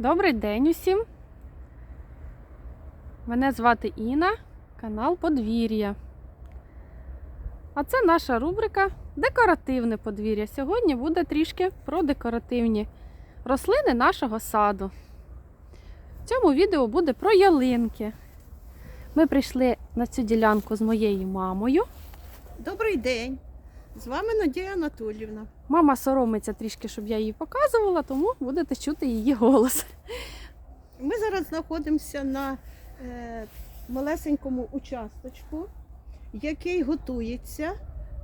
Добрий день усім. Мене звати Інна, канал Подвір'я. А це наша рубрика Декоративне подвір'я. Сьогодні буде трішки про декоративні рослини нашого саду. В цьому відео буде про ялинки. Ми прийшли на цю ділянку з моєю мамою. Добрий день. З вами Надія Анатоліївна. Мама соромиться трішки, щоб я її показувала, тому будете чути її голос. Ми зараз знаходимося на е, малесенькому участочку, який готується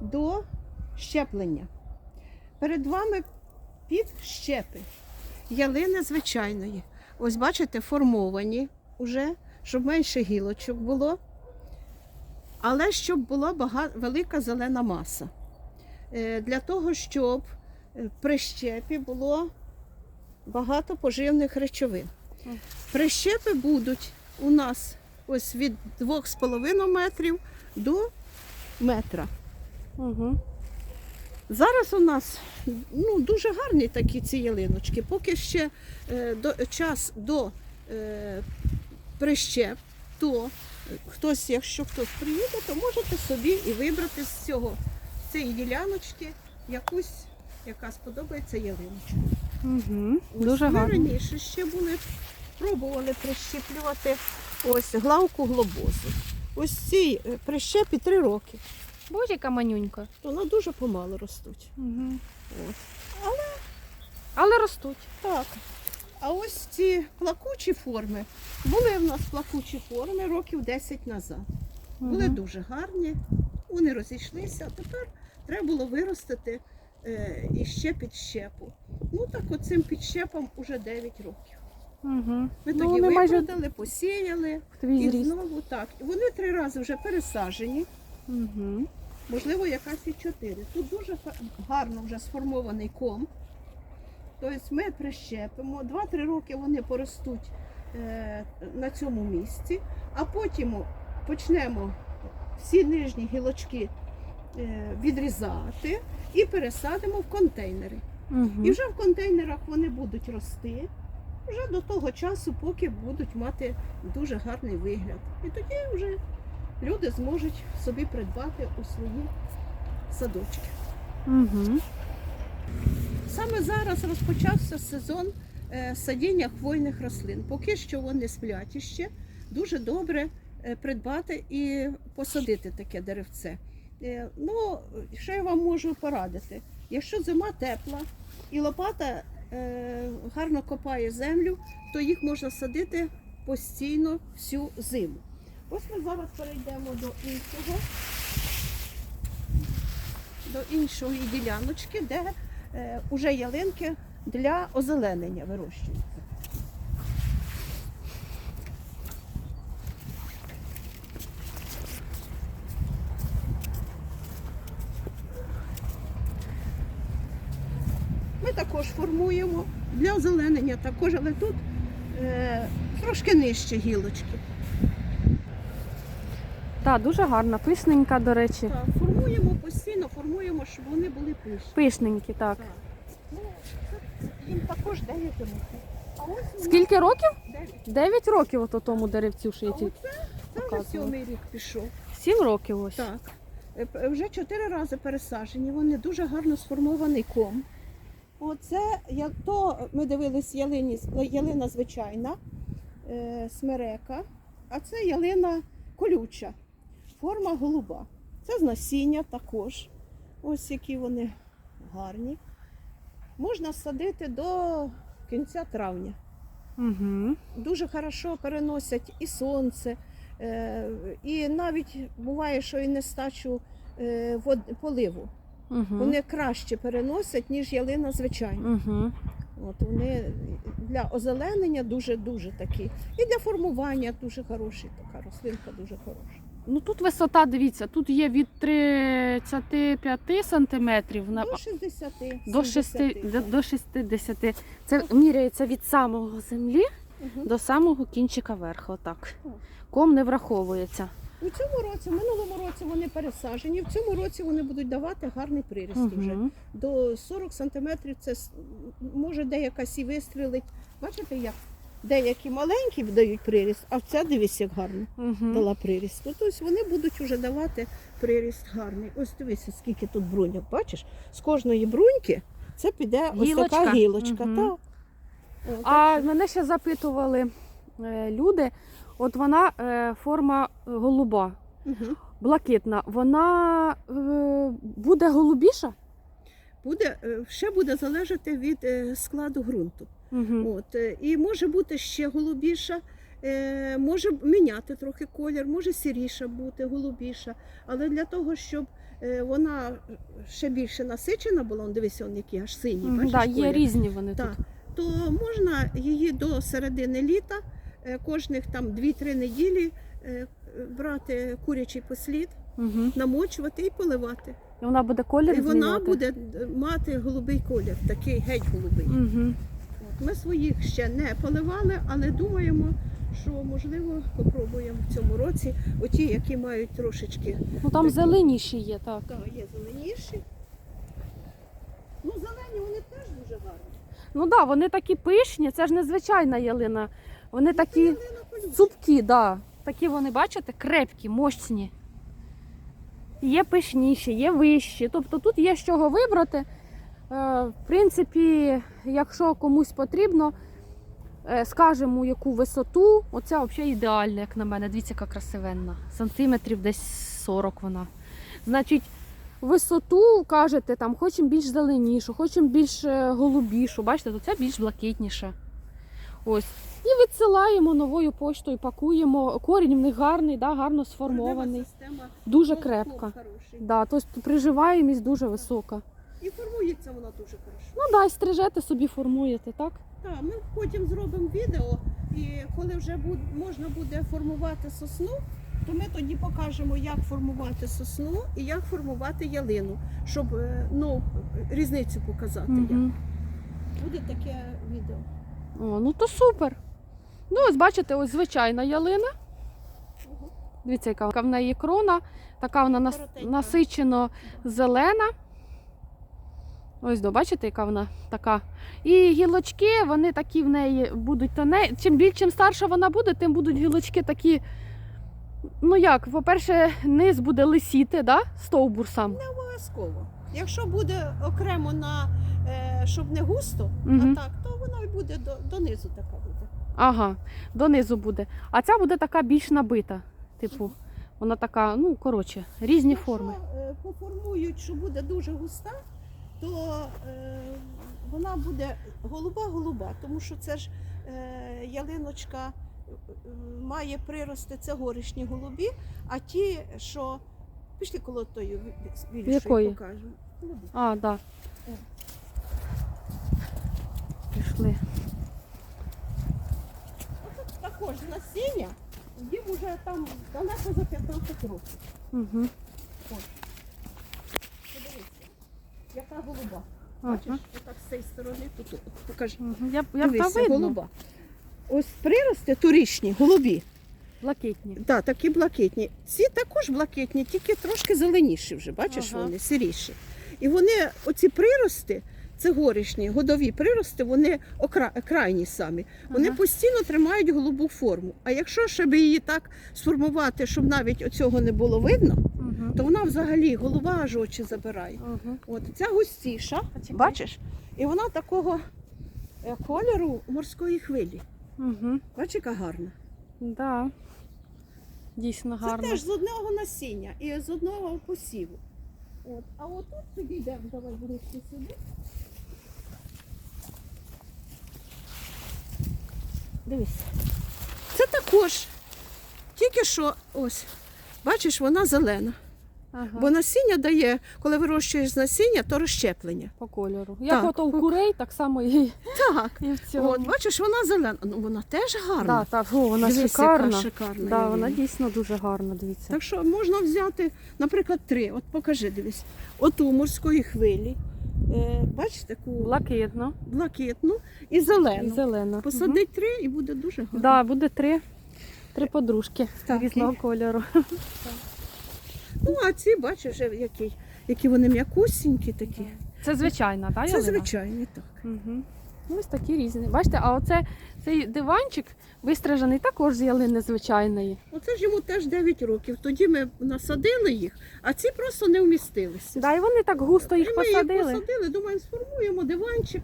до щеплення. Перед вами підщепи ялини звичайної. Ось бачите, формовані вже, щоб менше гілочок було, але щоб була велика зелена маса. Е, Для того, щоб е, при щепі було багато поживних речовин. Прищепи будуть у нас ось від 2,5 метрів до метра. Угу. Зараз у нас ну, дуже гарні такі ці ялиночки. Поки ще е, до, час до е, прищеп, то е, хтось, якщо хтось приїде, то можете собі і вибрати з цього цієї діляночки якусь, яка сподобається ялиночку. Угу. Ось Дуже ми гарно. раніше ще були, пробували прищеплювати ось главку глобозу. Ось цій е, прищепі три роки. Боже, яка манюнька. Вона дуже помало ростуть. Угу. Ось. Але ростуть. Так. А ось ці плакучі форми були в нас плакучі форми років 10 назад. Були дуже гарні, вони розійшлися, а тепер треба було виростити е, іще підщепу. Ну так оцим підщепам уже 9 років. Угу. Ми Ну, тоді вони майже посіяли. І зріст. знову так. І Вони три рази вже пересаджені, Угу. можливо, якась і чотири. Тут дуже гарно вже сформований ком. Тобто ми прищепимо, 2-3 роки вони поростуть е, на цьому місці, а потім почнемо всі нижні гілочки е, відрізати і пересадимо в контейнери. Угу. І вже в контейнерах вони будуть рости вже до того часу, поки будуть мати дуже гарний вигляд. І тоді вже люди зможуть собі придбати у свої садочки. Угу. Саме зараз розпочався сезон е, садіння хвойних рослин. Поки що вони сплять іще. Дуже добре придбати і посадити таке деревце. Е, Ну, що я вам можу порадити? Якщо зима тепла і лопата е, гарно копає землю, то їх можна садити постійно всю зиму. Ось ми зараз перейдемо до іншого, до іншої діляночки, де е, уже ялинки для озеленення вирощуються. Ми також формуємо для озеленення також, але тут е, трошки нижче гілочки. Так, дуже гарна, пишненька, до речі. Так, формуємо постійно, формуємо, щоб вони були пишні. Пишненькі, так. Так. Ну, їм також 9 років. А ось у нас Скільки років? 9. Дев'ять років ото тому деревцю, що А я оце це вже показувала. сьомий рік пішов. Сім років ось. Так. Е, п- Вже чотири рази пересаджені, вони дуже гарно сформований ком. Оце, як то ми дивились ялині, ялина звичайна, е, смерека, а це ялина колюча, форма голуба. Це з насіння також. Ось які вони гарні. Можна садити до кінця травня Угу. дуже хорошо переносять і сонце, е, і навіть буває, що і нестачу е, вод- поливу. Угу. Вони краще переносять, ніж ялина звичайна. Угу. От вони для озеленення дуже дуже такі. І для формування дуже хороші, така рослинка дуже хороша. Ну тут висота, дивіться, тут є від 35 сантиметрів на До 60. до 6, 70. до, до 60. Це міряється від самого землі Мгм. до самого кінчика верху. Отак. Так. Ком не враховується. У цьому році, в минулому році вони пересаджені, в цьому році вони будуть давати гарний приріст вже. Угу. До 40 сантиметрів це с- може деякась і вистрілить. Бачите, як деякі маленькі дають приріст, а ця дивись, як гарно Угу. дала приріст. Ну, тобто вони будуть вже давати приріст гарний. Ось дивися, скільки тут бруньок. Бачиш, з кожної бруньки це піде ось Гілочка. така гілочка. Мгм. Та. О, А мене ще запитували е, люди, от вона е, форма е, голуба, Мгм. блакитна, вона е, буде голубіша? Буде, ще буде залежати від складу ґрунту. Угу. От, і може бути ще голубіша, може міняти трохи колір, може сіріша бути, голубіша. Але для того, щоб вона ще більше насичена була, он, дивися, он який аж синій, бачиш, Да, є колір, різні вони Так. тут. то можна її до середини літа, кожних там 2-3 неділі е, брати курячий послід, Угу. намочувати і поливати. І вона буде колір І вона змінювати? буде е, мати голубий колір, такий геть голубий. Угу. От, Ми своїх ще не поливали, але думаємо, що можливо попробуємо в цьому році оті, які мають трошечки. Ну там Так. зеленіші є, так. Так, є зеленіші. Ну, зелені вони теж дуже гарні. Ну так, да, вони такі пишні, це ж незвичайна ялина. Вони такі цупкі, да. такі вони, бачите, крепкі, мощні. Є пишніші, є вищі. Тобто тут є з чого вибрати. Е, В принципі, якщо комусь потрібно, е, скажемо, яку висоту, оця взагалі ідеальна, як на мене. Дивіться, яка красивенна. Сантиметрів десь 40 вона. Значить, висоту кажете, там, хочемо більш зеленішу, хочемо більш е, голубішу. Бачите, то ця більш блакитніша. Ось. І відсилаємо новою поштою, пакуємо. Корінь в них гарний, да, гарно сформований, система, дуже крепка. Да, тобто приживаємість дуже висока. І формується вона дуже хорошо. Ну да, і стрижете собі, формуєте, так? Так, ми потім зробимо відео, і коли вже буд- можна буде формувати сосну, то ми тоді покажемо, як формувати сосну і як формувати ялину, щоб е, ну, різницю показати. як. Угу. Буде таке відео. О, ну то супер. Ну, ось бачите, ось звичайна ялина. Дивіться, яка в неї крона, така вона нас, насичено зелена. Ось до, бачите, яка вона така. І гілочки, вони такі в неї будуть тоне. Чим більш чим старша вона буде, тим будуть гілочки такі. Ну як, по-перше, низ буде лисіти, да? стовбур сам. Не Обов'язково. Якщо буде окремо на е, щоб не густо, Мгм. а так, то воно і буде до, донизу така. Ага, донизу буде. А ця буде така більш набита. Типу, вона така, ну коротше, різні форми. Якщо е, поформують, що буде дуже густа, то е, вона буде голуба-голуба, тому що це ж е, ялиночка е, має прирости, це горішні голубі, а ті, що пішли коло тої більшої Якої? покажемо. А, так. Да. Пішли. Також насіння, їм вже там далеко за 15 років. Угу. Подивіться, яка голуба. Бачиш, Ага. отак з цієї сторони тут покажи. Угу. Я, я Дивися, та видно. голуба. Ось прирости торічні, голубі, Блакитні. да, такі блакитні. Ці також блакитні, тільки трошки зеленіші вже, бачиш, Ага. вони сиріші. І вони, оці прирости, це горішні, годові прирости, вони окра... крайні самі. Вони Ага. постійно тримають голубу форму. А якщо щоб її так сформувати, щоб навіть оцього не було видно, Угу. то вона взагалі голова аж очі забирає. Угу. От ця густіша, Почекай. бачиш? І вона такого е, кольору морської хвилі. Угу. Бачиш, яка гарна. Да. Дійсно гарно. Це теж з одного насіння і з одного посіву. От. А отут тоді йдемо, давай ближче сюди. Дивись. Це також. Тільки що ось. Бачиш, вона зелена. Ага. Бо насіння дає, коли вирощуєш з насіння, то розщеплення. По кольору. Як Так, ото у курей, так само і, Так. і в цьому. От, бачиш, вона зелена. Ну вона теж гарна. да, так, о, вона яка шикарна. шикарна Да, вона дійсно дуже гарна, дивіться. Так що можна взяти, наприклад, три. От покажи, дивись. Оту морської хвилі. Е, бачиш таку блакитну блакитну і і зелену. зелена. Посадить три і буде дуже гарно. Да, буде три. Три подружки Так, різного кольору. Ну, а ці, бачиш, вже які, які вони м'якусінькі такі. Це звичайна, так? Це звичайні, так. Угу. Ось такі різні. Бачите, а оце цей диванчик вистрижений також з ялини звичайної. Оце ж йому теж 9 років. Тоді ми насадили їх, а ці просто не вмістилися. Да, і вони так густо їх і ми посадили. їх посадили, думаємо, сформуємо диванчик.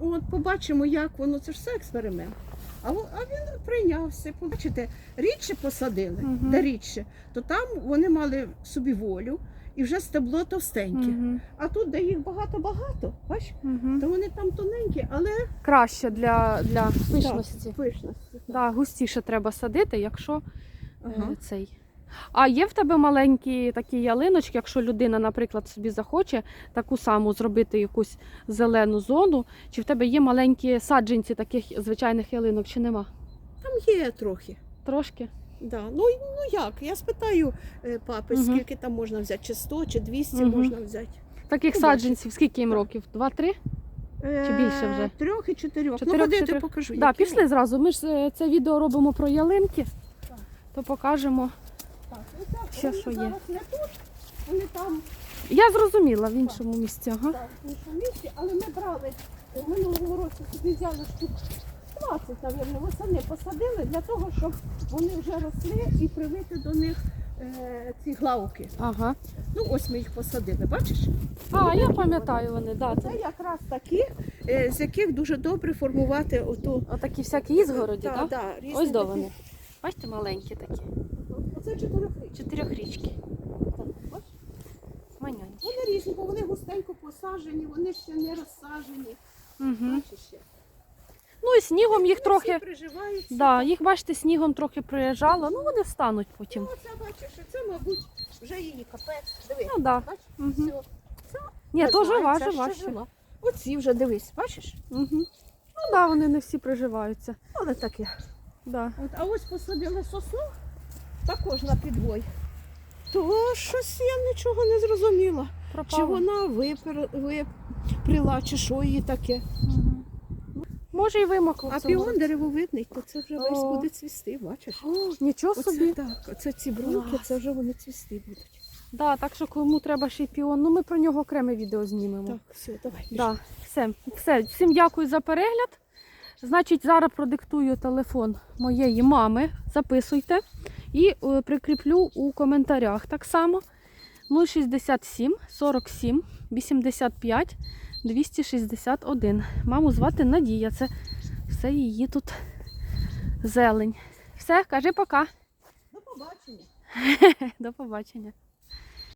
От побачимо, як воно. Це ж все експеримент. А, а він прийнявся. Бачите, рідше посадили, Мгм. де рідше, то там вони мали собі волю і вже стебло товстеньке. Угу. А тут, де їх багато-багато, бач, Угу. то вони там тоненькі, але Краще для, для пишності. Так, пишності. Да, густіше треба садити, якщо Ага. е, цей. А є в тебе маленькі такі ялиночки, якщо людина, наприклад, собі захоче таку саму зробити якусь зелену зону, чи в тебе є маленькі саджанці таких звичайних ялинок, чи нема? Там є трохи. Трошки. Да. Ну, ну як? Я спитаю е, папи, Мгм. скільки там можна взяти, чи 100, чи 200 Мгм. можна взяти. Таких Побачиш. саджанців, скільки їм років? Два-три? Чи більше вже? Е, Трьох і чотирьох. Чотирьох, ну, ходити чотирьох. покажу. Да, які пішли зразу. Ми ж е, це відео робимо про ялинки, Так. то покажемо. Так, ну, так, Ще вони що є? зараз не тут, вони там Я зрозуміла в іншому місці. Ага. так, в іншому місці, але ми брали е, минулого року собі взяли штук 20, напевно, восени посадили для того, щоб вони вже росли і привити до них е, ці главки. ага. Ну, ось ми їх посадили, бачиш? А, я пам'ятаю вони, да, Це це якраз такі, е, з яких дуже добре формувати оту. отакі всякі ізгороді, Та, так? да, різні Ось до такі. вони. Бачите, маленькі такі. Оце чотирьохрічні. Чотирьохрічки. Бачиш? Манюнькі. Вони різні, бо вони густенько посаджені, вони ще не розсаджені. Угу. Бачиш ще? Ну і снігом їх трохи. приживаються. Да, їх, бачите, снігом трохи приїжджало, ну вони встануть потім. Ну, оце бачиш, це, мабуть, вже її капець. Диви, Ну да. бачиш, Угу. все. Ні, теж знаю, важче, ще важче. Оці вже дивись, бачиш? Угу. Ну да, вони не всі приживаються. Але таке. Да. От, а ось посадили сосну, також на підвой. То щось я нічого не зрозуміла. Чи вона випер... виприла, чи що її таке. Мгм. Може і вимокло. А піон деревовидний, то це вже весь буде цвісти, бачиш? О, нічого Оце собі. так, оце ці бруньки, це вже вони цвісти будуть. Да, так що кому треба ще й піон, ну ми про нього окреме відео знімемо. Так, все, давай. Да, все, все. Всім дякую за перегляд. Значить, зараз продиктую телефон моєї мами. Записуйте. І е, прикріплю у коментарях так само. 067 47 85 261. Маму звати Надія. Це все її тут зелень. Все, кажи пока. До побачення. До побачення.